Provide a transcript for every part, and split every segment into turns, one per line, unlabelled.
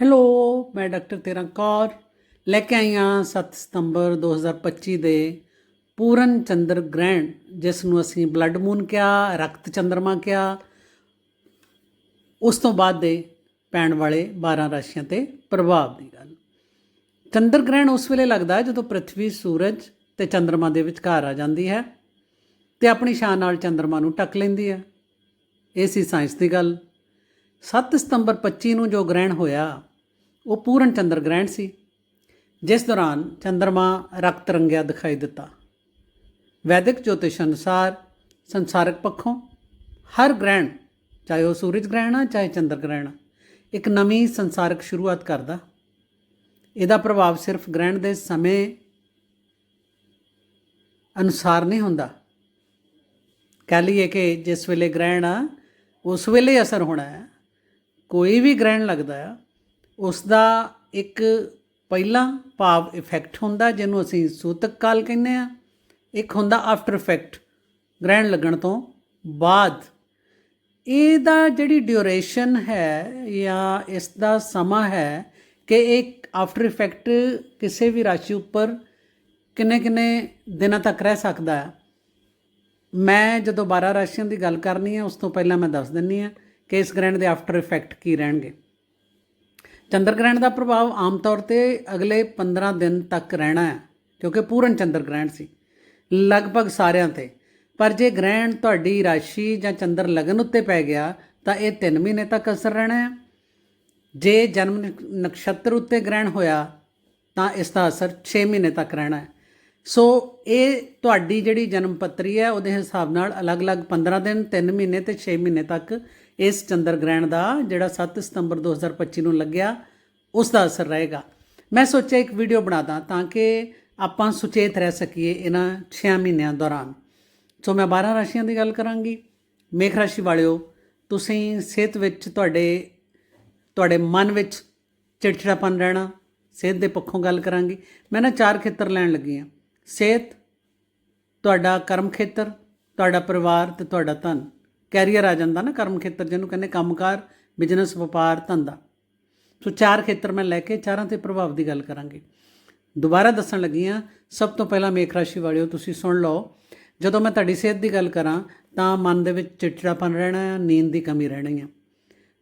Hello ਮੈਂ doctor ਤੇਰਾ ਕੌਰ। ਲੈ ਕੇ ਆਈ ਹਾਂ 7 ਸਤੰਬਰ 2025 ਦੇ ਪੂਰਨ ਚੰਦਰ ਗ੍ਰਹਿਣ, ਜਿਸ ਨੂੰ ਅਸੀਂ ਬਲੱਡ ਮੂਨ ਕਿਹਾ, ਰਕਤ ਚੰਦਰਮਾ ਕਿਹਾ। ਉਸ ਤੋਂ ਬਾਅਦ ਦੇ ਪੈਣ ਵਾਲੇ 12 ਰਾਸ਼ੀਆਂ ਤੇ ਪ੍ਰਭਾਵ ਦੀ ਗੱਲ। ਚੰਦਰ ਗ੍ਰਹਿਣ ਉਸ ਵੇਲੇ ਲੱਗਦਾ ਜਦੋਂ ਪ੍ਰithvi ਸੂਰਜ ਤੇ ਚੰਦਰਮਾ ਦੇ ਵਿਚਕਾਰ ਆ ਜਾਂਦੀ ਹੈ ਤੇ ਆਪਣੀ ਸ਼ਾਨ ਨਾਲ ਚੰਦਰਮਾ ਨੂੰ ਟੱਕ ਲੈਂਦੀ ਹੈ। ਇਹ ਸੀ ਸਾਇੰਸ ਦੀ ਗੱਲ। 7 ਸਤੰਬਰ 25 ਨੂੰ ਜੋ ਗ੍ਰਹਿਣ ਹੋਇਆ ਉਹ ਪੂਰਨ ਚੰਦਰ ਗ੍ਰਹਿਣ ਸੀ। ਜਿਸ ਦੌਰਾਨ ਚੰਦਰਮਾ ਰਕਤ ਰੰਗਿਆ ਦਿਖਾਈ ਦਿੱਤਾ। ਵੈਦਿਕ ਜੋਤਿਸ਼ ਅਨੁਸਾਰ ਸੰਸਾਰਕ ਪੱਖੋਂ ਹਰ ਗ੍ਰਹਿਣ ਚਾਹੇ ਉਹ ਸੂਰਜ ਗ੍ਰਹਿਣ ਆ ਚਾਹੇ ਚੰਦਰ ਗ੍ਰਹਿਣ ਆ, ਇੱਕ ਨਵੀਂ ਸੰਸਾਰਕ ਸ਼ੁਰੂਆਤ ਕਰਦਾ। ਇਹਦਾ ਪ੍ਰਭਾਵ ਸਿਰਫ ਗ੍ਰਹਿਣ ਦੇ ਸਮੇਂ ਅਨੁਸਾਰ ਨਹੀਂ ਹੁੰਦਾ। ਕਹਿ ਲਈਏ ਕਿ ਜਿਸ ਵੇਲੇ ਗ੍ਰਹਿਣ ਆ ਉਸ ਵੇਲੇ ਅਸਰ ਹੋਣਾ ਹੈ। ਕੋਈ ਵੀ ਗ੍ਰਹਿਣ ਲੱਗਦਾ ਆ ਉਸ ਦਾ ਇੱਕ ਪਹਿਲਾ ਭਾਵ ਇਫੈਕਟ ਹੁੰਦਾ, ਜਿਹਨੂੰ ਅਸੀਂ ਸੂਤਕ ਕਾਲ ਕਹਿੰਦੇ ਆ। ਇੱਕ ਹੁੰਦਾ ਆਫਟਰ ਇਫੈਕਟ ਗ੍ਰਹਿਣ ਲੱਗਣ ਤੋਂ ਬਾਅਦ। ਇਹਦਾ ਜਿਹੜੀ ਡਿਊਰੇਸ਼ਨ ਹੈ ਜਾਂ ਇਸ ਦਾ ਸਮਾਂ ਹੈ ਕਿ ਇੱਕ ਆਫਟਰ ਇਫੈਕਟ ਕਿਸੇ ਵੀ ਰਾਸ਼ੀ ਉੱਪਰ ਕਿੰਨੇ ਕਿੰਨੇ ਦਿਨਾਂ ਤੱਕ ਰਹਿ ਸਕਦਾ ਹੈ। ਮੈਂ ਜਦੋਂ 12 ਰਾਸ਼ੀਆਂ ਦੀ ਗੱਲ ਕਰਨੀ ਹੈ ਉਸ ਤੋਂ ਪਹਿਲਾਂ ਮੈਂ ਦੱਸ ਦਿੰਨੀ ਆ ਕਿ ਇਸ ਗ੍ਰਹਿਣ ਦੇ ਆਫਟਰ ਇਫੈਕਟ ਕੀ ਰਹਿਣਗੇ? ਚੰਦਰ ਗ੍ਰਹਿਣ ਦਾ ਪ੍ਰਭਾਵ ਆਮ ਤੌਰ ਤੇ ਅਗਲੇ 15 ਦਿਨ ਤੱਕ ਰਹਿਣਾ ਹੈ, ਕਿਉਂਕਿ ਪੂਰਨ ਚੰਦਰ ਗ੍ਰਹਿਣ ਸੀ, ਲਗਭਗ ਸਾਰਿਆਂ ਤੇ। ਪਰ ਜੇ ਗ੍ਰਹਿਣ ਤੁਹਾਡੀ ਰਾਸ਼ੀ ਜਾਂ ਚੰਦਰ ਲਗਨ ਉੱਤੇ ਪੈ ਗਿਆ, ਤਾਂ ਇਹ 3 ਮਹੀਨੇ ਤੱਕ ਅਸਰ ਰਹਿਣਾ ਹੈ। ਜੇ ਜਨਮ ਨਕਸ਼ਤਰ ਉੱਤੇ ਗ੍ਰਹਿਣ ਹੋਇਆ, ਤਾਂ ਇਸ ਦਾ ਅਸਰ 6 ਮਹੀਨੇ ਤੱਕ ਰਹਿਣਾ ਹੈ। ਸੋ ਇਹ ਤੁਹਾਡੀ ਜਿਹੜੀ ਜਨਮ ਪੱਤਰੀ ਹੈ, ਉਹਦੇ ਹਿਸਾਬ ਨਾਲ ਅਲੱਗ-ਅਲੱਗ 15 ਦਿਨ 3 ਮਹੀਨੇ ਤੇ 6 ਮਹੀਨੇ ਤੱਕ ਇਸ ਚੰਦਰ ਗ੍ਰਹਿਣ ਦਾ ਜਿਹੜਾ 7 ਸਤੰਬਰ 2025 ਨੂੰ ਲੱਗਿਆ, ਉਸ ਦਾ ਅਸਰ ਰਹੇਗਾ। ਮੈਂ ਸੋਚਿਆ ਇੱਕ ਵੀਡੀਓ ਬਣਾ ਦਾਂ ਤਾਂ ਕਿ ਆਪਾਂ ਸੁਚੇਤ ਰਹਿ ਸਕੀਏ ਇਹਨਾਂ 6 ਮਹੀਨਿਆਂ ਦੌਰਾਨ। ਸੋ ਮੈਂ 12 ਰਾਸ਼ੀਆਂ ਦੀ ਗੱਲ ਕਰਾਂਗੀ। ਮੇਖ ਰਾਸ਼ੀ ਵਾਲਿਓ, ਤੁਸੀਂ ਸਿਹਤ ਵਿੱਚ ਤੁਹਾਡੇ ਤੁਹਾਡੇ ਮਨ ਵਿੱਚ ਚਿੜਚਿੜਾਪਨ ਰਹਿਣਾ, ਸਿਹਤ ਦੇ ਪੱਖੋਂ ਗੱਲ ਕਰਾਂਗੀ। ਮੈਂ ਨਾ ਚਾਰ ਖੇਤਰ ਲੈਣ ਲੱਗੀ ਹਾਂ ਸਿਹਤ, ਤੁਹਾਡਾ ਕਰਮ ਖੇਤਰ, ਤੁਹਾਡਾ ਪਰਿਵਾਰ ਤੇ ਤੁਹਾਡਾ ਧਨ। ਕੈਰੀਅਰ ਆ ਜਾਂਦਾ ਨਾ ਕਰਮ ਖੇਤਰ, ਜਿਹਨੂੰ ਕਹਿੰਦੇ ਕੰਮਕਾਰ, ਬਿਜ਼ਨਸ, ਵਪਾਰ, ਧੰਦਾ। ਸੋ ਚਾਰ ਖੇਤਰ ਮੈਂ ਲੈ ਕੇ ਚਾਰਾਂ ਤੇ ਪ੍ਰਭਾਵ ਦੀ ਗੱਲ ਕਰਾਂਗੇ। ਦੁਬਾਰਾ ਦੱਸਣ ਲੱਗੀ ਹਾਂ, ਸਭ ਤੋਂ ਪਹਿਲਾਂ ਮੇਖ ਰਾਸ਼ੀ ਵਾਲਿਓ, ਤੁਸੀਂ ਸੁਣ ਲਓ। ਜਦੋਂ ਮੈਂ ਤੁਹਾਡੀ ਸਿਹਤ ਦੀ ਗੱਲ ਕਰਾਂ, ਤਾਂ ਮਨ ਦੇ ਵਿੱਚ ਚਿੜਚਿੜਾਪਨ ਰਹਿਣਾ ਹੈ ਨੀਂਦ ਦੀ ਕਮੀ ਰਹਿਣੀ ਹੈ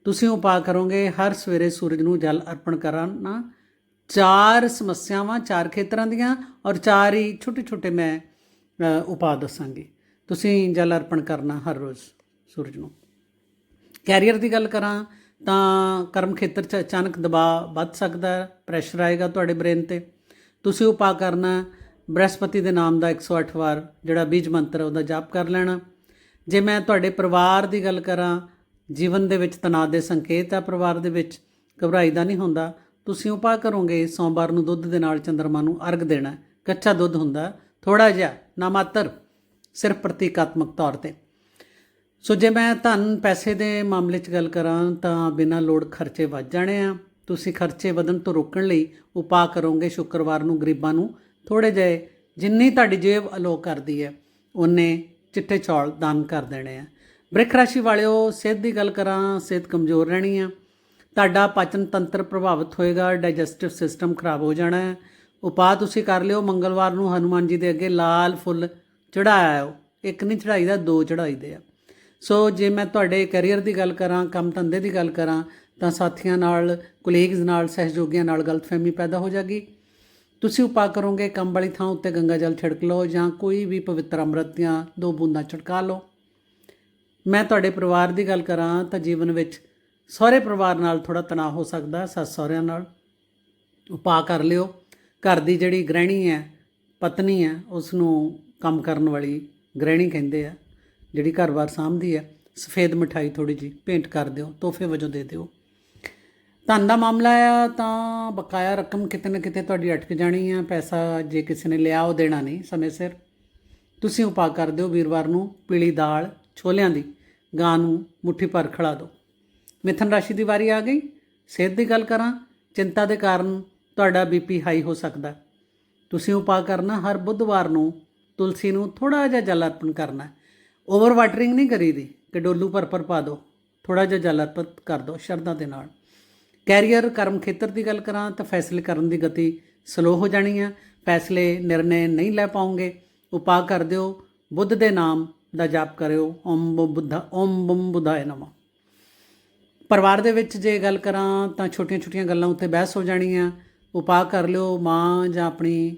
ਤੁਸੀਂ ਉਪਾਅ ਕਰੋਗੇ, ਹਰ ਸਵੇਰੇ ਸੂਰਜ ਨੂੰ ਜਲ ਅਰਪਣ ਕਰਨਾ। ਚਾਰ ਸਮੱਸਿਆਵਾਂ ਚਾਰ ਖੇਤਰਾਂ ਦੀਆਂ ਔਰ ਚਾਰ ਹੀ ਛੋਟੇ ਛੋਟੇ ਮੈਂ ਉਪਾਅ ਦੱਸਾਂਗੀ। ਤੁਸੀਂ ਜਲ ਅਰਪਣ ਕਰਨਾ ਹਰ ਰੋਜ਼। ਸੂਰਜ ਨੂੰ। ਕੈਰੀਅਰ ਦੀ ਗੱਲ ਕਰਾਂ ਤਾਂ ਕਰਮ ਖੇਤਰ 'ਚ ਅਚਾਨਕ ਦਬਾਅ ਵੱਧ ਸਕਦਾ ਹੈ ਪ੍ਰੈਸ਼ਰ ਆਏਗਾ ਤੁਹਾਡੇ ਬ੍ਰੇਨ ਤੇ। ਤੁਸੀਂ ਉਪਾਅ ਕਰਨਾ ਬ੍ਰਹਸਪਤੀ ਦੇ ਨਾਮ ਦਾ 108 ਵਾਰ ਜਿਹੜਾ ਬੀਜ ਮੰਤਰ ਹੈ ਉਹਦਾ ਜਾਪ ਕਰ ਲੈਣਾ ਜੇ ਮੈਂ ਤੁਹਾਡੇ ਪਰਿਵਾਰ ਦੀ ਗੱਲ ਕਰਾਂ, ਜੀਵਨ ਦੇ ਵਿੱਚ ਤਣਾਅ ਦੇ ਸੰਕੇਤ ਆ ਪਰਿਵਾਰ ਦੇ ਵਿੱਚ, ਘਬਰਾਈ ਦਾ ਨਹੀਂ ਹੁੰਦਾ। ਤੁਸੀਂ ਉਪਾਅ ਕਰੋਗੇ, ਸੋਮਵਾਰ ਨੂੰ ਦੁੱਧ ਦੇ ਨਾਲ ਚੰਦਰਮਾ ਨੂੰ ਅਰਗ ਦੇਣਾ ਕੱਚਾ ਦੁੱਧ ਹੁੰਦਾ ਥੋੜਾ ਜਿਹਾ, ਨਾ ਮਾਤਰ, ਸਿਰਫ ਪ੍ਰਤੀਕਾਤਮਕ ਤੌਰ ਤੇ। ਸੋ ਜੇ ਮੈਂ ਧਨ ਪੈਸੇ ਦੇ ਮਾਮਲੇ 'ਚ ਗੱਲ ਕਰਾਂ ਤਾਂ ਬਿਨਾਂ ਲੋੜ ਖਰਚੇ ਵੱਧ ਜਾਣੇ ਆ। ਤੁਸੀਂ ਖਰਚੇ ਵਧਣ ਤੋਂ ਰੋਕਣ ਲਈ ਉਪਾਅ ਕਰੋਗੇ ਸ਼ੁੱਕਰਵਾਰ ਨੂੰ ਗਰੀਬਾਂ ਨੂੰ ਥੋੜੇ ਜਿਹੇ, ਜਿੰਨੀ ਤੁਹਾਡੀ ਜੇਬ ਅਲੋ ਕਰਦੀ ਹੈ ਉਹਨੇ ਚਿੱਟੇ ਚੌਲ ਦਾਨ ਕਰ ਦੇਣੇ ਆ। ਬ੍ਰਿਖ ਰਾਸ਼ੀ ਵਾਲਿਓ, ਸਿਹਤ ਦੀ ਗੱਲ ਕਰਾਂ, ਸਿਹਤ ਕਮਜ਼ੋਰ ਰਹਿਣੀ ਆ। ਤੁਹਾਡਾ ਪਾਚਨ ਤੰਤਰ ਪ੍ਰਭਾਵਿਤ ਹੋਏਗਾ ਡਾਈਜੈਸਟਿਵ ਸਿਸਟਮ ਖਰਾਬ ਹੋ ਜਾਣਾ ਹੈ। ਉਪਾਅ ਤੁਸੀਂ ਕਰ ਲਿਓ, ਮੰਗਲਵਾਰ ਨੂੰ ਹਨੂਮਾਨ ਜੀ ਦੇ ਅੱਗੇ ਲਾਲ ਫੁੱਲ ਚੜਾਇਆ ਇੱਕ ਨਹੀਂ ਚੜਾਈਦਾ ਦੋ ਚੜਾਈਦੇ ਆ। ਸੋ ਜੇ ਮੈਂ ਤੁਹਾਡੇ ਕੈਰੀਅਰ ਦੀ ਗੱਲ ਕਰਾਂ, ਕੰਮ ਧੰਦੇ ਦੀ ਗੱਲ ਕਰਾਂ, ਤਾਂ ਸਾਥੀਆਂ ਨਾਲ ਕੁਲੀਗਸ ਨਾਲ, ਸਹਿਯੋਗੀਆਂ ਨਾਲ ਗਲਤਫਹਿਮੀ ਪੈਦਾ ਹੋ ਜਾਗੀ। ਤੁਸੀਂ ਉਪਾਅ ਕਰੋਗੇ, ਕੰਮ ਵਾਲੀ ਥਾਂ ਉੱਤੇ ਗੰਗਾ ਜਲ ਛਿੜਕ ਲਓ ਜਾਂ ਕੋਈ ਵੀ ਪਵਿੱਤਰ ਅੰਮ੍ਰਿਤ ਦੀਆਂ ਦੋ ਬੂੰਦਾਂ ਛਿੜਕਾ ਲਓ। ਮੈਂ ਤੁਹਾਡੇ ਪਰਿਵਾਰ ਦੀ ਗੱਲ ਕਰਾਂ, ਤਾਂ ਜੀਵਨ ਵਿੱਚ ਸਹੁਰੇ ਪਰਿਵਾਰ ਨਾਲ ਥੋੜਾ ਤਣਾਅ ਹੋ ਸਕਦਾ, ਸੱਸ ਸਹੁਰਿਆਂ ਨਾਲ। ਉਪਾਅ ਕਰ ਲਿਓ। ਘਰ ਦੀ ਜਿਹੜੀ ਗ੍ਰਹਿਣੀ ਹੈ, ਪਤਨੀ ਹੈ ਉਸ ਨੂੰ ਕੰਮ ਕਰਨ ਵਾਲੀ ਗ੍ਰਹਿਣੀ ਕਹਿੰਦੇ ਆ। ਜਿਹੜੀ ਘਰ-ਬਾਰ ਸਾਂਭਦੀ ਹੈ, ਸਫੇਦ ਮਠਾਈ ਥੋੜੀ ਜੀ ਭੇਂਟ ਕਰ ਦਿਓ, ਤੋਹਫੇ ਵਜੋਂ ਦੇ ਦਿਓ। ਧਨ ਦਾ ਮਾਮਲਾ ਆ ਤਾਂ ਬਕਾਇਆ ਰਕਮ ਕਿਤੇ ਨਾ ਕਿਤੇ ਤੁਹਾਡੀ ਅਟਕ ਜਾਣੀ ਆ, ਪੈਸਾ ਜੇ ਕਿਸੇ ਨੇ ਲਿਆ ਉਹ ਦੇਣਾ ਨਹੀਂ ਸਮੇਂ ਸਿਰ। ਤੁਸੀਂ ਉਪਾਅ ਕਰ ਦਿਓ ਵੀਰਵਾਰ ਨੂੰ ਪੀਲੀ ਦਾਲ ਛੋਲਿਆਂ ਦੀ, ਗਾਂ ਨੂੰ ਮੁੱਠੀ ਭਰ ਖੜਾ ਦਿਓ। ਮਿਥਨ ਰਾਸ਼ੀ ਦੀ ਵਾਰੀ ਆ ਗਈ। ਸਿਹਤ ਦੀ ਗੱਲ ਕਰਾਂ, ਚਿੰਤਾ ਦੇ ਕਾਰਨ ਤੁਹਾਡਾ ਬੀਪੀ ਹਾਈ ਹੋ ਸਕਦਾ। ਤੁਸੀਂ ਉਪਾਅ ਕਰਨਾ ਹਰ ਬੁੱਧਵਾਰ ਨੂੰ, ਤੁਲਸੀ ਨੂੰ ਥੋੜਾ ਜਿਹਾ ਜਲ ਅਰਪਣ ਕਰਨਾ। ਓਵਰ ਵਾਟਰਿੰਗ ਨਹੀਂ ਕਰੀਦੀ ਕਿ ਡੋਲੂ ਭਰ ਭਰ ਪਾ ਦਿਓ ਥੋੜਾ ਜਿਹਾ ਜਲ ਅਰਪਣ ਕਰ ਦਿਓ ਸ਼ਰਧਾ ਦੇ ਨਾਲ। ਕੈਰੀਅਰ ਕਰਮ ਖੇਤਰ ਦੀ ਗੱਲ ਕਰਾਂ ਤਾਂ ਫੈਸਲੇ ਕਰਨ ਦੀ ਗਤੀ ਸਲੋ ਹੋ ਜਾਣੀ ਆ। ਫੈਸਲੇ ਨਿਰਣੇ ਨਹੀਂ ਲੈ ਪਾਉਂਗੇ। ਉਪਾਅ ਕਰ ਦਿਓ। ਬੁੱਧ ਦੇ ਨਾਮ ਦਾ ਜਾਪ ਕਰਿਓ। ਓਮ ਬੁੱਧਾ ਓਮ ਬਮ ਬੁਧਾਏ ਨਮः। ਪਰਿਵਾਰ ਦੇ ਵਿੱਚ ਜੇ ਗੱਲ ਕਰਾਂ ਤਾਂ ਛੋਟੀਆਂ-ਛੋਟੀਆਂ ਗੱਲਾਂ ਉੱਤੇ ਬਹਿਸ ਹੋ ਜਾਣੀਆਂ ਉਪਾਅ ਕਰ ਲਿਓ। ਮਾਂ ਜਾਂ ਆਪਣੀ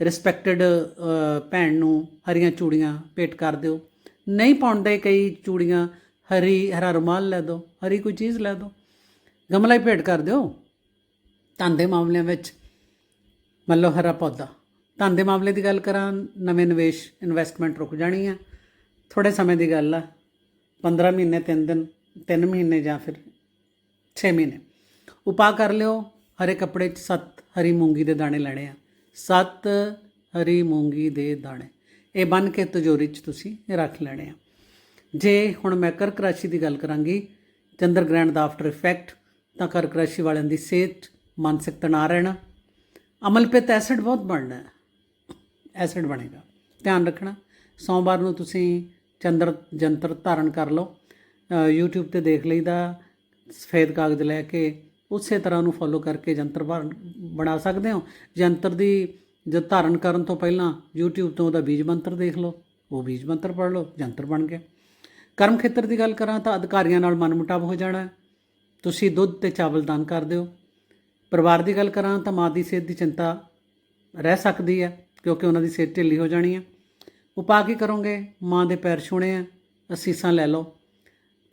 ਰਿਸਪੈਕਟਡ ਭੈਣ ਨੂੰ ਹਰੀਆਂ ਚੂੜੀਆਂ ਭੇਟ ਕਰ ਦਿਓ। ਨਹੀਂ ਪਾਉਂਦੇ ਕਈ ਚੂੜੀਆਂ, ਹਰੀ, ਹਰਾ ਰੁਮਾਲ ਲੈ ਦਿਓ ਹਰੀ ਕੋਈ ਚੀਜ਼ ਲੈ ਦਿਓ ਗਮਲਾ ਹੀ ਭੇਟ ਕਰ ਦਿਓ। ਧਨ ਦੇ ਮਾਮਲਿਆਂ ਵਿੱਚ ਮੰਨ ਲਓ ਹਰਾ ਪੌਦਾ। ਧਨ ਦੇ ਮਾਮਲੇ ਦੀ ਗੱਲ ਕਰਾਂ, ਨਵੇਂ ਨਿਵੇਸ਼ ਇਨਵੈਸਟਮੈਂਟ ਰੁਕ ਜਾਣੀ ਆ। ਥੋੜੇ ਸਮੇਂ ਦੀ ਗੱਲ ਆ। 15 ਮਹੀਨੇ 3 ਦਿਨ 3 ਮਹੀਨੇ ਜਾਂ ਫਿਰ 6 ਮਹੀਨੇ। ਉਪਾਅ ਕਰ ਲਿਓ। ਹਰੇ ਕੱਪੜੇ 'ਚ ਸੱਤ ਹਰੀ ਮੂੰਗੀ ਦੇ ਦਾਣੇ ਲੈਣੇ ਆ। ਸੱਤ ਹਰੀ ਮੂੰਗੀ ਦੇ ਦਾਣੇ। ਇਹ ਬਨ ਕੇ ਤਿਜੋਰੀ 'ਚ ਤੁਸੀਂ ਰੱਖ ਲੈਣੇ ਆ। ਜੇ ਹੁਣ ਮੈਂ ਕਰਕ ਰਾਸ਼ੀ ਦੀ ਗੱਲ ਕਰਾਂਗੀ ਚੰਦਰ ਗ੍ਰਹਿਣ ਦਾ ਆਫਟਰ ਇਫੈਕਟ ਤਾਂ ਕਰਕ ਰਾਸ਼ੀ ਵਾਲਿਆਂ ਦੀ ਸਿਹਤ ਮਾਨਸਿਕ ਤਣਾਅ ਰਹਿਣਾ ਅਮਲ ਪਿਤ ਐਸਿਡ ਬਹੁਤ ਬਣਨਾ ਹੈ। ਐਸਿਡ ਬਣੇਗਾ। ਧਿਆਨ ਰੱਖਣਾ ਸੋਮਵਾਰ ਨੂੰ ਤੁਸੀਂ ਚੰਦਰ ਜੰਤਰ ਧਾਰਨ ਕਰ ਲਓ। ਅ, YouTube ਤੇ ਦੇਖ ਲਈਦਾ ਸਫੇਦ ਕਾਗਜ਼ ਲੈ ਕੇ ਉਸੇ ਤਰ੍ਹਾਂ ਨੂੰ ਫੋਲੋ ਕਰਕੇ ਜੰਤਰ ਬਣ- ਬਣਾ ਸਕਦੇ ਹੋ। ਜੰਤਰ ਦੀ ਜਦ ਧਾਰਨ ਕਰਨ ਤੋਂ ਪਹਿਲਾਂ YouTube ਤੋਂ ਉਹਦਾ ਬੀਜ ਮੰਤਰ ਦੇਖ ਲਓ, ਉਹ ਬੀਜ ਮੰਤਰ ਪੜ੍ਹ ਲਓ, ਜੰਤਰ ਬਣ ਗਿਆ। ਕਰਮ ਖੇਤਰ ਦੀ ਗੱਲ ਕਰਾਂ ਤਾਂ ਅਧਿਕਾਰੀਆਂ ਨਾਲ ਮਨਮੁਟਾਵ ਹੋ ਜਾਣਾ ਤੁਸੀਂ ਦੁੱਧ ਤੇ ਚਾਵਲ ਦਾਨ ਕਰ ਦਿਓ। ਪਰਿਵਾਰ ਦੀ ਗੱਲ ਕਰਾਂ ਤਾਂ ਮਾਂ ਦੀ ਸਿਹਤ ਦੀ ਚਿੰਤਾ ਰਹਿ ਸਕਦੀ ਹੈ, ਕਿਉਂਕਿ ਉਹਨਾਂ ਦੀ ਸਿਹਤ ਢਿੱਲੀ ਹੋ ਜਾਣੀ ਹੈ। ਉਪਾਅ ਕੀ ਕਰੋਗੇ? ਮਾਂ ਦੇ ਪੈਰ ਛੂਣੇ ਆ, ਅਸੀਸਾਂ ਲੈ ਲਓ।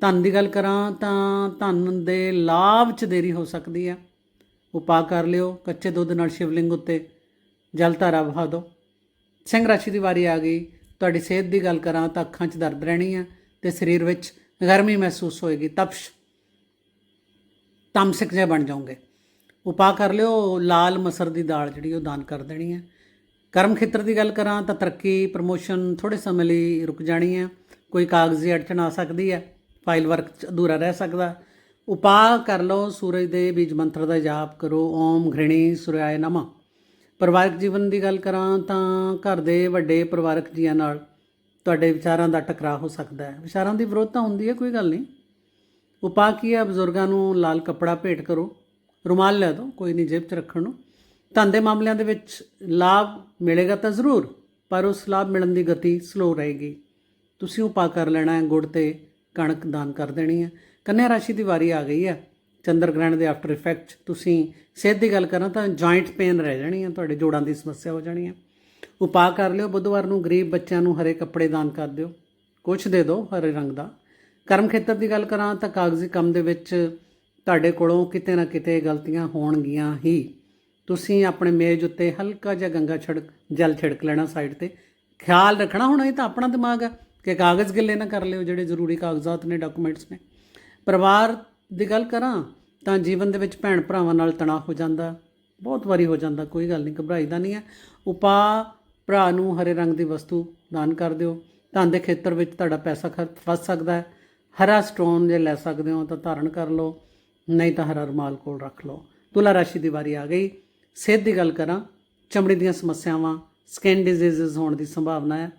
ਧਨ ਦੀ ਗੱਲ ਕਰਾਂ ਤਾਂ ਧਨ ਦੇ ਲਾਭ 'ਚ ਦੇਰੀ ਹੋ ਸਕਦੀ ਹੈ। ਉਪਾਅ ਕਰ ਲਿਓ, ਕੱਚੇ ਦੁੱਧ ਨਾਲ ਸ਼ਿਵਲਿੰਗ ਉੱਤੇ ਜਲ ਧਾਰਾ ਵਹਾ ਦਿਓ ਸਿੰਘ ਰਾਸ਼ੀ ਦੀ ਵਾਰੀ ਆ ਗਈ। ਤੁਹਾਡੀ ਸਿਹਤ ਦੀ ਗੱਲ ਕਰਾਂ ਤਾਂ ਅੱਖਾਂ 'ਚ ਦਰਦ ਰਹਿਣੀ ਆ ਤੇ ਸਰੀਰ ਵਿੱਚ ਗਰਮੀ ਮਹਿਸੂਸ ਹੋਏਗੀ। ਤਪਸ਼। ਤਮਸਿਕ ਜਿਹਾ ਬਣ ਜਾਓਗੇ। ਉਪਾਅ ਕਰ ਲਿਓ। ਲਾਲ ਮਸਰ ਦੀ ਦਾਲ ਜਿਹੜੀ ਉਹ ਦਾਨ ਕਰ ਦੇਣੀ ਹੈ ਕਰਮ ਖੇਤਰ ਦੀ ਗੱਲ ਕਰਾਂ ਤਾਂ ਤਰੱਕੀ, ਪ੍ਰਮੋਸ਼ਨ ਥੋੜੇ ਸਮੇਂ ਲਈ ਰੁਕ ਜਾਣੀ ਹੈ ਕੋਈ ਕਾਗਜ਼ੀ ਅੜਚਣ ਆ ਸਕਦੀ ਹੈ ਫਾਈਲ ਵਰਕ 'ਚ ਅਧੂਰਾ ਰਹਿ ਸਕਦਾ। ਉਪਾਅ ਕਰ ਲਓ। ਸੂਰਜ ਦੇ ਬੀਜ ਮੰਤਰ ਦਾ ਜਾਪ ਕਰੋ। ਓਮ ਘ੍ਰਿਣੀ ਸੂਰਯਾਏ ਨਮः। ਪਰਿਵਾਰਕ ਜੀਵਨ ਦੀ ਗੱਲ ਕਰਾਂ ਤਾਂ ਘਰ ਦੇ ਵੱਡੇ ਪਰਿਵਾਰਕ ਜੀਆਂ ਨਾਲ ਤੁਹਾਡੇ ਵਿਚਾਰਾਂ ਦਾ ਟਕਰਾਅ ਹੋ ਸਕਦਾ ਹੈ। ਵਿਚਾਰਾਂ ਦੀ ਵਿਰੋਧਤਾ ਹੁੰਦੀ ਹੈ, ਕੋਈ ਗੱਲ ਨਹੀਂ। ਉਪਾਅ ਕੀ ਹੈ? ਬਜ਼ੁਰਗਾਂ ਨੂੰ ਲਾਲ ਕੱਪੜਾ ਭੇਟ ਕਰੋ, ਰੁਮਾਲ ਲੈ ਦਿਓ ਕੋਈ ਨਹੀਂ ਜੇਬ 'ਚ ਰੱਖਣ ਨੂੰ। ਧੰਦੇ ਮਾਮਲਿਆਂ ਦੇ ਵਿੱਚ ਲਾਭ ਮਿਲੇਗਾ ਤਾਂ ਜ਼ਰੂਰ, ਪਰ ਉਸ ਲਾਭ ਮਿਲਣ ਦੀ ਗਤੀ ਸਲੋ ਰਹੇਗੀ। ਤੁਸੀਂ ਉਪਾਅ ਕਰ ਲੈਣਾ ਹੈ, ਗੁੜ ਤੇ ਕਣਕ ਦਾਨ ਕਰ ਦੇਣੀ ਹੈ। ਕੰਨਿਆ ਰਾਸ਼ੀ ਦੀ ਵਾਰੀ ਆ ਗਈ ਹੈ। ਚੰਦਰ ਗ੍ਰਹਿਣ ਦੇ ਆਫਟਰ ਇਫੈਕਟ ਤੁਸੀਂ ਸਿਹਤ ਦੀ ਗੱਲ ਕਰਾਂ ਤਾਂ ਜੁਆਇੰਟ ਪੇਨ ਰਹਿ ਜਾਣੀ ਹੈ ਤੁਹਾਡੇ ਜੋੜਾਂ ਦੀ ਸਮੱਸਿਆ ਹੋ ਜਾਣੀ ਹੈ ਉਪਾਅ ਕਰ ਲਿਓ, ਬੁੱਧਵਾਰ ਨੂੰ ਗਰੀਬ ਬੱਚਿਆਂ ਨੂੰ ਹਰੇ ਕੱਪੜੇ ਦਾਨ ਕਰ ਦਿਓ। ਕੁਛ ਦੇ ਦਿਓ ਹਰੇ ਰੰਗ ਦਾ। ਕਰਮ ਖੇਤਰ ਦੀ ਗੱਲ ਕਰਾਂ ਤਾਂ ਕਾਗਜ਼ੀ ਕੰਮ ਦੇ ਵਿੱਚ ਤੁਹਾਡੇ ਕੋਲੋਂ ਕਿਤੇ ਨਾ ਕਿਤੇ ਗਲਤੀਆਂ ਹੋਣਗੀਆਂ ਹੀ। ਤੁਸੀਂ ਆਪਣੇ ਮੇਜ਼ ਉੱਤੇ ਹਲਕਾ ਜਿਹਾ ਗੰਗਾ ਛਿੜਕ, ਜਲ ਛਿੜਕ ਲੈਣਾ ਸਾਈਡ ਤੇ। ਖਿਆਲ ਰੱਖਣਾ ਹੁਣ ਇਹ ਤਾਂ ਆਪਣਾ ਦਿਮਾਗ ਹੈ ਕਿ ਕਾਗਜ਼ ਗਿੱਲੇ ਨਾ ਕਰ ਲਿਓ ਜਿਹੜੇ ਜ਼ਰੂਰੀ ਕਾਗਜ਼ਾਤ ਨੇ ਡਾਕੂਮੈਂਟਸ ਨੇ। ਪਰਿਵਾਰ ਦੀ ਗੱਲ ਕਰਾਂ ਤਾਂ ਜੀਵਨ ਦੇ ਵਿੱਚ ਭੈਣ ਭਰਾਵਾਂ ਨਾਲ ਤਣਾਅ ਹੋ ਜਾਂਦਾ, ਬਹੁਤ ਵਾਰੀ ਹੋ ਜਾਂਦਾ, ਕੋਈ ਗੱਲ ਨਹੀਂ ਘਬਰਾਈਦਾ ਨਹੀਂ ਹੈ। ਉਪਾਅ, ਭਰਾ ਨੂੰ ਹਰੇ ਰੰਗ ਦੀ ਵਸਤੂ ਦਾਨ ਕਰ ਦਿਓ। ਧਨ ਦੇ ਖੇਤਰ ਵਿੱਚ ਤੁਹਾਡਾ ਪੈਸਾ ਖਰਚ ਫਸ ਸਕਦਾ ਹੈ। ਹਰਾ ਸਟੋਨ ਜੇ ਲੈ ਸਕਦੇ ਹੋ ਤਾਂ ਧਾਰਨ ਕਰ ਲਓ, ਨਹੀਂ ਤਾਂ ਹਰਾ ਰੁਮਾਲ ਕੋਲ ਰੱਖ ਲਓ। ਤੁਲਾ ਰਾਸ਼ੀ ਦੀ ਵਾਰੀ ਆ ਗਈ। ਸਿਹਤ ਦੀ ਗੱਲ ਕਰਾਂ, ਚਮੜੀ ਦੀਆਂ ਸਮੱਸਿਆਵਾਂ ਸਕਿਨ ਡਿਜ਼ੀਜ਼ਸ ਹੋਣ ਦੀ ਸੰਭਾਵਨਾ ਹੈ।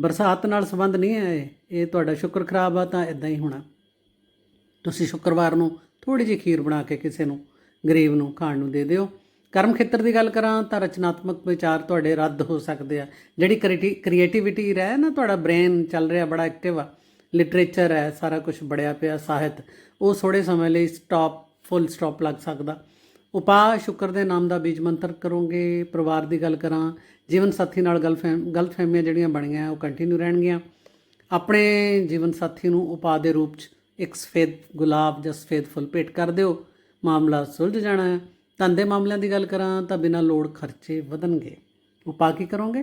ਬਰਸਾਤ ਨਾਲ ਸੰਬੰਧ ਨਹੀਂ ਹੈ ਇਹ ਇਹ ਤੁਹਾਡਾ ਸ਼ੁਕਰ ਖਰਾਬ ਆ ਤਾਂ ਇਦਾਂ ਹੀ ਹੋਣਾ। ਤੁਸੀਂ ਸ਼ੁੱਕਰਵਾਰ ਨੂੰ ਥੋੜੀ ਜਿਹੀ ਖੀਰ ਬਣਾ ਕੇ ਕਿਸੇ ਨੂੰ, ਗਰੀਬ ਨੂੰ ਖਾਣ ਨੂੰ ਦੇ ਦਿਓ। ਕਰਮ ਖੇਤਰ ਦੀ ਗੱਲ ਕਰਾਂ ਤਾਂ ਰਚਨਾਤਮਕ ਵਿਚਾਰ ਤੁਹਾਡੇ ਰੱਦ ਹੋ ਸਕਦੇ ਆ। ਜਿਹੜੀ ਕ੍ਰੀਏਟੀਵਿਟੀ ਰਹਿ ਨਾ ਤੁਹਾਡਾ ਬ੍ਰੇਨ ਚੱਲ ਰਿਹਾ, ਬੜਾ ਐਕਟਿਵ ਆ। ਲਿਟਰੇਚਰ ਹੈ, ਸਾਰਾ ਕੁਝ ਬੜਿਆ ਪਿਆ, ਸਾਹਿਤ। ਉਹ ਥੋੜੇ ਸਮੇਂ ਲਈ ਸਟਾਪ ਫੁੱਲ ਸਟਾਪ ਲੱਗ ਸਕਦਾ। ਉਪਾਅ, ਸ਼ੁਕਰ ਦੇ ਨਾਮ ਦਾ ਬੀਜ ਮੰਤਰ ਕਰੋਗੇ। ਪਰਿਵਾਰ ਦੀ ਗੱਲ ਕਰਾਂ, ਜੀਵਨ ਸਾਥੀ ਨਾਲ ਗਲਤ ਗਲਤਫਹਿਮ ਗਲਤਫਹਿਮੀਆਂ ਜਿਹੜੀਆਂ ਬਣੀਆਂ, ਉਹ ਕੰਟੀਨਿਊ ਰਹਿਣਗੀਆਂ। ਆਪਣੇ ਜੀਵਨ ਸਾਥੀ ਨੂੰ ਉਪਾਅ ਦੇ ਰੂਪ 'ਚ ਇੱਕ ਸਫੇਦ ਗੁਲਾਬ ਜਾਂ ਸਫੇਦ ਫੁੱਲ ਭੇਟ ਕਰ ਦਿਓ। ਮਾਮਲਾ ਸੁਲਝ ਜਾਣਾ ਹੈ। ਧਨ ਮਾਮਲਿਆਂ ਦੀ ਗੱਲ ਕਰਾਂ ਤਾਂ ਬਿਨਾਂ ਲੋੜ ਖਰਚੇ ਵਧਣਗੇ। ਉਪਾਅ ਕੀ ਕਰੋਗੇ?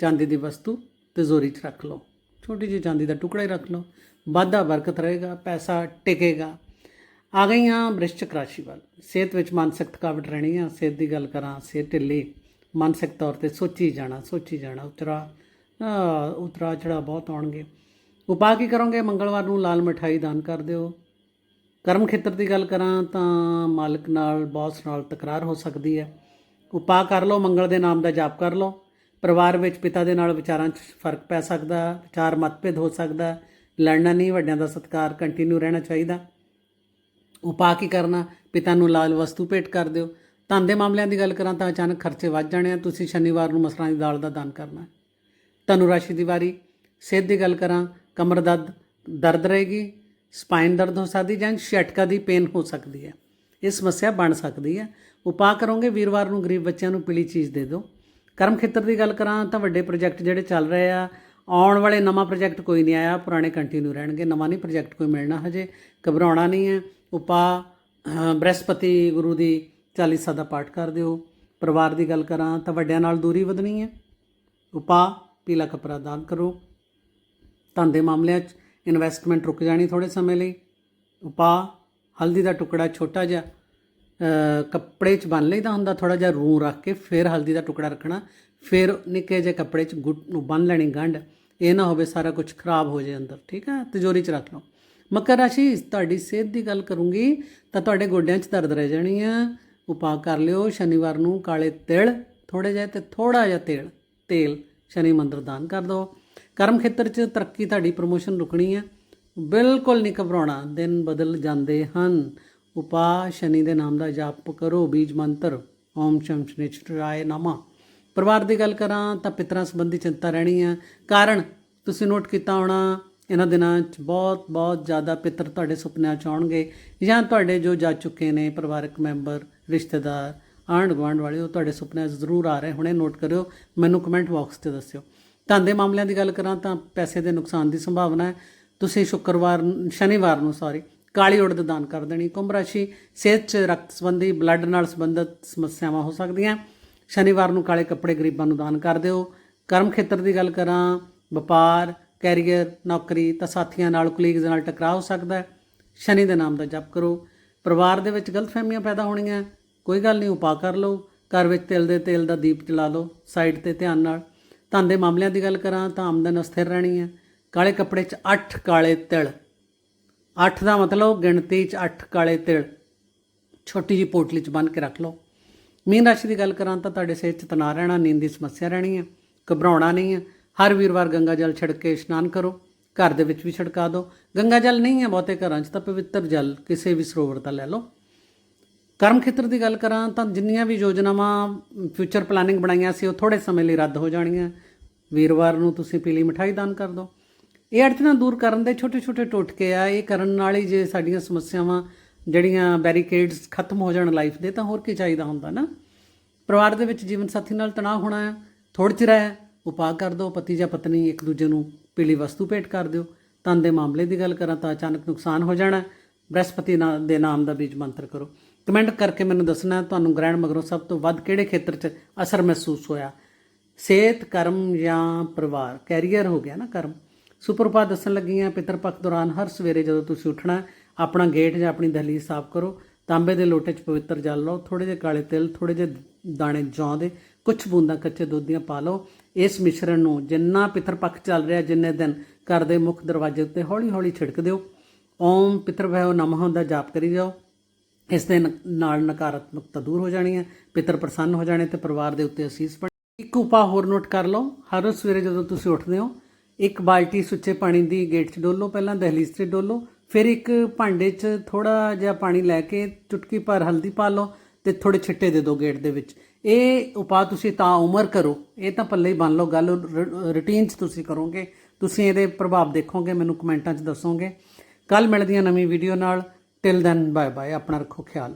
ਚਾਂਦੀ ਦੀ ਵਸਤੂ ਤਿਜੋਰੀ 'ਚ ਰੱਖ ਲਓ। ਛੋਟੀ ਜਿਹੀ ਚਾਂਦੀ ਦਾ ਟੁਕੜਾ ਹੀ ਰੱਖ ਲਓ। ਵਾਧਾ ਬਰਕਤ ਰਹੇਗਾ ਪੈਸਾ ਟਿਕੇਗਾ। ਆ ਗਈ ਹਾਂ ਵ੍ਰਿਸ਼ਚਿਕ ਰਾਸ਼ੀ ਵੱਲ। ਸਿਹਤ ਵਿੱਚ ਮਾਨਸਿਕ ਥਕਾਵਟ ਰਹਿਣੀ ਆ। ਸਿਹਤ ਦੀ ਗੱਲ ਕਰਾਂ ਸਿਹਤ ਢਿੱਲੀ। ਮਾਨਸਿਕ ਤੌਰ ਤੇ ਸੋਚੀ ਜਾਣਾ ਸੋਚੀ ਜਾਣਾ ਉਤਰਾ ਆ, ਉਤਰਾ ਚੜਾ ਬਹੁਤ ਆਉਣਗੇ। ਉਪਾਅ ਕੀ ਕਰੋਗੇ? ਮੰਗਲਵਾਰ ਨੂੰ ਲਾਲ ਮਠਾਈ ਦਾਨ ਕਰ ਦਿਓ। ਕਰਮ ਖੇਤਰ ਦੀ ਗੱਲ ਕਰਾਂ ਤਾਂ ਮਾਲਕ ਨਾਲ, ਬੌਸ ਨਾਲ ਤਕਰਾਰ ਹੋ ਸਕਦੀ ਹੈ। ਉਪਾਅ ਕਰ ਲਓ, ਮੰਗਲ ਦੇ ਨਾਮ ਦਾ ਜਾਪ ਕਰ ਲਓ। ਪਰਿਵਾਰ ਵਿੱਚ ਪਿਤਾ ਦੇ ਨਾਲ ਵਿਚਾਰਾਂ 'ਚ ਫ਼ਰਕ ਪੈ ਸਕਦਾ, ਵਿਚਾਰ ਮਤਭੇਦ ਹੋ ਸਕਦਾ, ਲੜਨਾ ਨਹੀਂ, ਵੱਡਿਆਂ ਦਾ ਸਤਿਕਾਰ ਕੰਟੀਨਿਊ ਰਹਿਣਾ ਚਾਹੀਦਾ। ਉਪਾਅ ਕੀ ਕਰਨਾ? ਪਿਤਾ ਨੂੰ ਲਾਲ ਵਸਤੂ ਭੇਟ ਕਰ ਦਿਓ। ਧਨ ਦੇ ਮਾਮਲਿਆਂ ਦੀ ਗੱਲ ਕਰਾਂ ਤਾਂ ਅਚਾਨਕ ਖਰਚੇ ਵੱਧ ਜਾਣੇ ਆ। ਤੁਸੀਂ ਸ਼ਨੀਵਾਰ ਨੂੰ ਮਸਰਾਂ ਦੀ ਦਾਲ ਦਾ ਦਾਨ ਕਰਨਾ। ਹੈ ਧਨੂ ਰਾਸ਼ੀ ਦੀ ਵਾਰੀ। ਸਿਹਤ ਦੀ ਗੱਲ ਕਰਾਂ ਕਮਰ ਦਰਦ ਦਰਦ ਰਹੇਗੀ ਸਪਾਈਨ ਦਰਦ ਹੋ ਸਕਦੀ ਜਾਂ ਛਟਕਾ ਦੀ ਪੇਨ ਹੋ ਸਕਦੀ ਹੈ। ਇਹ ਸਮੱਸਿਆ ਬਣ ਸਕਦੀ ਹੈ। ਉਪਾਅ ਕਰੋਗੇ ਵੀਰਵਾਰ ਨੂੰ ਗਰੀਬ ਬੱਚਿਆਂ ਨੂੰ ਪੀਲੀ ਚੀਜ਼ ਦੇ ਦਿਓ। ਕਰਮ ਖੇਤਰ ਦੀ ਗੱਲ ਕਰਾਂ ਤਾਂ ਵੱਡੇ ਪ੍ਰੋਜੈਕਟ ਜਿਹੜੇ ਚੱਲ ਰਹੇ ਆ ਆਉਣ ਵਾਲੇ ਨਵਾਂ ਪ੍ਰੋਜੈਕਟ ਕੋਈ ਨਹੀਂ ਆਇਆ ਪੁਰਾਣੇ ਕੰਟੀਨਿਊ ਰਹਿਣਗੇ। ਨਵਾਂ ਨਹੀਂ ਪ੍ਰੋਜੈਕਟ ਕੋਈ ਮਿਲਣਾ ਹਜੇ ਘਬਰਾਉਣਾ ਨਹੀਂ ਹੈ। ਉਪਾਅ ਅਹ, ਬ੍ਰਹਸਪਤੀ ਗੁਰੂ ਦੀ ਚਾਲੀਸਾ ਦਾ ਪਾਠ ਕਰ ਦਿਓ। ਪਰਿਵਾਰ ਦੀ ਗੱਲ ਕਰਾਂ ਤਾਂ ਵੱਡਿਆਂ ਨਾਲ ਦੂਰੀ ਵਧਣੀ ਹੈ। ਉਪਾਅ ਪੀਲਾ ਕਪੜਾ ਦਾਨ ਕਰੋ। ਧੰਦੇ ਮਾਮਲਿਆਂ 'ਚ ਇਨਵੈਸਟਮੈਂਟ ਰੁਕ ਜਾਣੀ ਥੋੜੇ ਸਮੇਂ ਲਈ। ਉਪਾਅ, ਹਲਦੀ ਦਾ ਟੁਕੜਾ ਛੋਟਾ ਜਿਹਾ ਕੱਪੜੇ 'ਚ ਬੰਨ ਲਈਦਾ ਹੁੰਦਾ ਥੋੜਾ ਜਿਹਾ ਰੂ ਰੱਖ ਕੇ ਫਿਰ ਹਲਦੀ ਦਾ ਟੁਕੜਾ ਰੱਖਣਾ। ਫਿਰ ਨਿੱਕੇ ਜਿਹੇ ਕੱਪੜੇ 'ਚ ਗੁੱਟ ਨੂੰ ਬੰਨ ਲੈਣੀ ਗੰਢ। ਇਹ ਨਾ ਹੋਵੇ ਸਾਰਾ ਕੁਝ ਖਰਾਬ ਹੋ ਜਾਏ ਅੰਦਰ, ਠੀਕ ਹੈ? ਤਿਜੋਰੀ 'ਚ ਰੱਖ ਲਓ। ਮਕਰ ਰਾਸ਼ੀ, ਤੁਹਾਡੀ ਸਿਹਤ ਦੀ ਗੱਲ ਕਰੂੰਗੀ, ਤਾਂ ਤੁਹਾਡੇ ਗੋਡਿਆਂ 'ਚ ਦਰਦ ਰਹਿ ਜਾਣੀ ਆ। ਉਪਾਅ ਕਰ ਲਿਓ, ਸ਼ਨੀਵਾਰ ਨੂੰ ਕਾਲੇ ਤਿਲ ਥੋੜੇ ਜਿਹੇ ਤੇ ਥੋੜਾ ਜਿਹਾ ਤੇਲ ਤੇਲ, ਸ਼ਨੀ ਮੰਦਰ ਦਾਨ ਕਰ ਦਿਓ। ਕਰਮ ਖੇਤਰ 'ਚ ਤਰੱਕੀ ਤੁਹਾਡੀ ਪ੍ਰਮੋਸ਼ਨ ਰੁਕਣੀ ਹੈ ਬਿਲਕੁਲ ਨਹੀਂ ਘਬਰਾਉਣਾ। ਦਿਨ ਬਦਲ ਜਾਂਦੇ ਹਨ। ਉਪਾ ਸ਼ਨੀ ਦੇ ਨਾਮ ਦਾ ਜਾਪ ਕਰੋ। ਬੀਜ ਮੰਤਰ। ਓਮ ਸ਼ਮ ਸ਼ਨੀਚਰਾਏ ਨਮਾ। ਪਰਿਵਾਰ ਦੀ ਗੱਲ ਕਰਾਂ ਤਾਂ ਪਿਤਰਾਂ ਸੰਬੰਧੀ ਚਿੰਤਾ ਰਹਿਣੀ ਹੈ ਕਾਰਨ ਤੁਸੀਂ ਨੋਟ ਕੀਤਾ ਹੋਣਾ, ਇਹਨਾਂ ਦਿਨਾਂ 'ਚ ਬਹੁਤ ਬਹੁਤ ਜ਼ਿਆਦਾ ਪਿੱਤਰ ਤੁਹਾਡੇ ਸੁਪਨਿਆਂ 'ਚ ਆਉਣਗੇ ਜਾਂ ਤੁਹਾਡੇ ਜੋ ਜਾ ਚੁੱਕੇ ਨੇ ਪਰਿਵਾਰਕ ਮੈਂਬਰ, ਰਿਸ਼ਤੇਦਾਰ ਆਂਢ ਗੁਆਂਢ ਵਾਲੇ, ਉਹ ਤੁਹਾਡੇ ਸੁਪਨਿਆਂ 'ਚ ਜ਼ਰੂਰ ਆ ਰਹੇ ਹੁਣੇ। ਨੋਟ ਕਰਿਓ। ਮੈਨੂੰ ਕਮੈਂਟ ਬਾਕਸ 'ਤੇ ਦੱਸਿਓ। ਧਨ ਦੇ ਮਾਮਲਿਆਂ ਦੀ ਗੱਲ ਕਰਾਂ ਤਾਂ ਪੈਸੇ ਦੇ ਨੁਕਸਾਨ ਦੀ ਸੰਭਾਵਨਾ ਹੈ। ਤੁਸੀਂ ਸ਼ੁੱਕਰਵਾਰ, ਸ਼ਨੀਵਾਰ ਨੂੰ ਸੌਰੀ ਕਾਲੀ ਉੜਦ ਦਾਨ ਕਰ ਦੇਣੀ। ਕੁੰਭ ਰਾਸ਼ੀ ਸਿਹਤ 'ਚ ਰਕਤ ਸੰਬੰਧੀ, ਬਲੱਡ ਨਾਲ ਸੰਬੰਧਿਤ ਸਮੱਸਿਆਵਾਂ ਹੋ ਸਕਦੀਆਂ। ਸ਼ਨੀਵਾਰ ਨੂੰ ਕਾਲੇ ਕੱਪੜੇ ਗਰੀਬਾਂ ਨੂੰ ਦਾਨ ਕਰ ਦਿਓ। ਕਰਮ ਖੇਤਰ ਦੀ ਗੱਲ ਕਰਾਂ, ਵਪਾਰ, ਕੈਰੀਅਰ, ਨੌਕਰੀ ਤਾਂ ਸਾਥੀਆਂ ਨਾਲ ਕੁਲੀਗਸ ਨਾਲ ਟਕਰਾਅ ਹੋ ਸਕਦਾ ਹੈ। ਸ਼ਨੀ ਦੇ ਨਾਮ ਦਾ ਜਪ ਕਰੋ। ਪਰਿਵਾਰ ਦੇ ਵਿੱਚ ਗਲਤਫਹਿਮੀਆਂ ਪੈਦਾ ਹੋਣੀਆਂ। ਕੋਈ ਗੱਲ ਨਹੀਂ, ਉਪਾਅ ਕਰ ਲਓ। ਘਰ ਵਿੱਚ ਤਿਲ ਦੇ ਤੇਲ ਦਾ ਦੀਪ ਜਲਾ ਲਓ। ਸਾਈਡ ਤੇ ਧਿਆਨ ਨਾਲ। ਧਨ ਦੇ ਮਾਮਲਿਆਂ ਦੀ ਗੱਲ ਕਰਾਂ ਤਾਂ ਆਮਦਨ ਅਸਥਿਰ ਰਹਿਣੀ ਹੈ। ਕਾਲੇ ਕੱਪੜੇ 'ਚ 8 ਕਾਲੇ ਤਿਲ। 8 ਦਾ ਮਤਲਬ ਗਿਣਤੀ 'ਚ 8 ਕਾਲੇ ਤਿਲ। ਛੋਟੀ ਜੀ ਪੋਟਲੀ 'ਚ ਬੰਨ ਕੇ ਰੱਖ ਲਓ। ਮੀਨ ਰਾਸ਼ੀ ਦੀ ਗੱਲ ਕਰਾਂ ਤਾਂ ਤੁਹਾਡੇ ਸਿਹਤ 'ਚ ਤਣਾਅ ਰਹਿਣਾ, ਨੀਂਦ ਦੀ ਸਮੱਸਿਆ ਰਹਿਣੀ ਹੈ। ਘਬਰਾਉਣਾ ਨਹੀਂ ਹੈ। ਹਰ ਵੀਰਵਾਰ ਗੰਗਾ ਜਲ ਛਿੜਕ ਕੇ ਇਸ਼ਨਾਨ ਕਰੋ। ਘਰ ਦੇ ਵਿੱਚ ਵੀ ਛਿੜਕਾ ਦਿਓ। ਗੰਗਾ ਜਲ ਨਹੀਂ ਹੈ ਬਹੁਤੇ ਘਰਾਂ 'ਚ ਤਾਂ ਪਵਿੱਤਰ ਜਲ, ਕਿਸੇ ਵੀ ਸਰੋਵਰ ਦਾ ਲੈ ਲਓ। ਕਰਮ ਖੇਤਰ ਦੀ ਗੱਲ ਕਰਾਂ ਤਾਂ ਜਿੰਨੀਆਂ ਵੀ ਯੋਜਨਾਵਾਂ ਫਿਊਚਰ ਪਲੈਨਿੰਗ ਬਣਾਈਆਂ ਸੀ, ਉਹ ਥੋੜੇ ਸਮੇਂ ਲਈ ਰੱਦ ਹੋ ਜਾਣਗੀਆਂ। ਵੀਰਵਾਰ ਨੂੰ ਤੁਸੀਂ ਪੀਲੀ ਮਠਾਈ ਦਾਨ ਕਰ ਦਿਓ। ਇਹ ਅੜਚਨਾ ਦੂਰ ਕਰਨ ਦੇ ਛੋਟੇ ਛੋਟੇ ਟੋਟਕੇ ਆ, ਇਹ ਕਰਨ ਨਾਲ ਹੀ ਜੇ ਸਾਡੀਆਂ ਸਮੱਸਿਆਵਾਂ ਜਿਹੜੀਆਂ ਬੈਰੀਕੇਡਸ ਖਤਮ ਹੋ ਜਾਣ ਲਾਈਫ ਦੇ, ਤਾਂ ਹੋਰ ਕੀ ਚਾਹੀਦਾ ਹੁੰਦਾ ਨਾ? ਪਰਿਵਾਰ ਦੇ ਵਿੱਚ ਜੀਵਨ ਸਾਥੀ ਨਾਲ ਤਣਾਅ ਹੋਣਾ ਹੈ ਥੋੜ੍ਹ ਚਿਰ ਹੈ, ਉਪਾਅ ਕਰ ਦਿਓ, ਪਤੀ ਜਾਂ ਪਤਨੀ ਇੱਕ ਦੂਜੇ ਨੂੰ ਪੀਲੀ ਵਸਤੂ ਭੇਟ ਕਰ ਦਿਓ। ਤਨ ਦੇ ਮਾਮਲੇ ਦੀ ਗੱਲ ਕਰਾਂ ਤਾਂ ਅਚਾਨਕ ਨੁਕਸਾਨ ਹੋ ਜਾਣਾ ਹੈ। ਬ੍ਰਹਸਪਤੀ ਨਾ- ਦੇ ਨਾਮ ਦਾ ਬੀਜ ਮੰਤਰ ਕਰੋ। ਕਮੈਂਟ ਕਰਕੇ ਮੈਨੂੰ ਦੱਸਣਾ ਤੁਹਾਨੂੰ ਗ੍ਰਹਿਣ ਮਗਰੋਂ ਸਭ ਤੋਂ ਵੱਧ ਕਿਹੜੇ ਖੇਤਰ 'ਚ ਅਸਰ ਮਹਿਸੂਸ ਹੋਇਆ? ਸਿਹਤ, ਕਰਮ ਜਾਂ ਪਰਿਵਾਰ? ਕੈਰੀਅਰ ਹੋ ਗਿਆ ਨਾ ਕਰਮ। ਸੁਪਰਪਾਤ ਦੱਸਣ ਲੱਗੀਆਂ, ਪਿਤਰ ਪੱਖ ਦੌਰਾਨ ਹਰ ਸਵੇਰੇ ਜਦੋਂ ਤੁਸੀਂ ਉੱਠਣਾ, ਆਪਣਾ ਗੇਟ ਜਾਂ ਆਪਣੀ ਦਹਲੀਜ਼ ਸਾਫ਼ ਕਰੋ, ਤਾਂਬੇ ਦੇ ਲੋਟੇ 'ਚ ਪਵਿੱਤਰ ਜਲ ਲਓ ਥੋੜੇ ਜਿਹੇ ਕਾਲੇ ਤਿਲ ਥੋੜੇ ਜਿਹੇ ਦਾਣੇ ਜੌਂ ਦੇ ਕੁਝ ਬੂੰਦਾਂ ਕੱਚੇ ਦੁੱਧ ਦੀਆਂ ਪਾ ਲਓ। ਇਸ ਮਿਸ਼ਰਣ ਨੂੰ ਜਿੰਨਾ ਪਿਤਰ ਪੱਖ ਚੱਲ ਰਿਹਾ ਜਿੰਨੇ ਦਿਨ ਘਰ ਦੇ ਮੁੱਖ ਦਰਵਾਜ਼ੇ ਉੱਤੇ ਹੌਲੀ-ਹੌਲੀ ਛਿੜਕ ਦਿਓ। ਓਮ ਪਿਤਰ ਭੈਓ ਨਮः ਦਾ ਜਾਪ ਕਰੀ ਜਾਓ। ਇਸ ਦੇ ਨ- ਨਾਲ ਨਕਾਰਾਤਮਕਤਾ ਦੂਰ ਹੋ ਜਾਣੀ ਹੈ, ਪਿਤਰ ਪ੍ਰਸੰਨ ਹੋ ਜਾਣੇ ਤੇ ਪਰਿਵਾਰ ਦੇ ਉੱਤੇ ਅਸੀਸ ਬਣ, ਇੱਕ ਉਪਾਅ ਹੋਰ ਨੋਟ ਕਰ ਲਓ। ਹਰ ਰੋਜ਼ ਸਵੇਰੇ ਜਦੋਂ ਤੁਸੀਂ ਉੱਠਦੇ ਹੋ, ਇੱਕ ਬਾਲਟੀ ਸੁੱਚੇ ਪਾਣੀ ਦੀ ਗੇਟ 'ਚ ਡੋਲੋ ਪਹਿਲਾਂ ਦਹਲੀਜ਼ 'ਤੇ ਡੋਲੋ, ਫਿਰ ਇੱਕ ਭਾਂਡੇ 'ਚ ਥੋੜਾ ਜਿਹਾ ਪਾਣੀ ਲੈ ਕੇ ਚੁਟਕੀ ਭਰ ਹਲਦੀ ਪਾ ਲਓ ਤੇ ਥੋੜੇ ਛਿੱਟੇ ਦੇ ਦਿਓ ਗੇਟ ਦੇ ਵਿੱਚ। ਇਹ ਉਪਾਅ ਤੁਸੀਂ ਤਾਂ ਉਮਰ ਕਰੋ, ਇਹ ਤਾਂ ਪੱਲੇ ਹੀ ਬੰਨ ਲਓ। ਗੱਲ ਰੂਟੀਨ 'ਚ ਤੁਸੀਂ ਕਰੋਗੇ, ਤੁਸੀਂ ਇਹਦੇ ਪ੍ਰਭਾਵ ਦੇਖੋਗੇ, ਮੈਨੂੰ ਕਮੈਂਟਾਂ 'ਚ ਦੱਸੋਗੇ। ਕੱਲ ਮਿਲਦੀਆਂ ਨਵੀਂ ਵੀਡੀਓ ਨਾਲ। ਟਿਲ ਦੈਨ ਬਾਏ ਬਾਏ ਆਪਣਾ ਰੱਖੋ ਖਿਆਲ।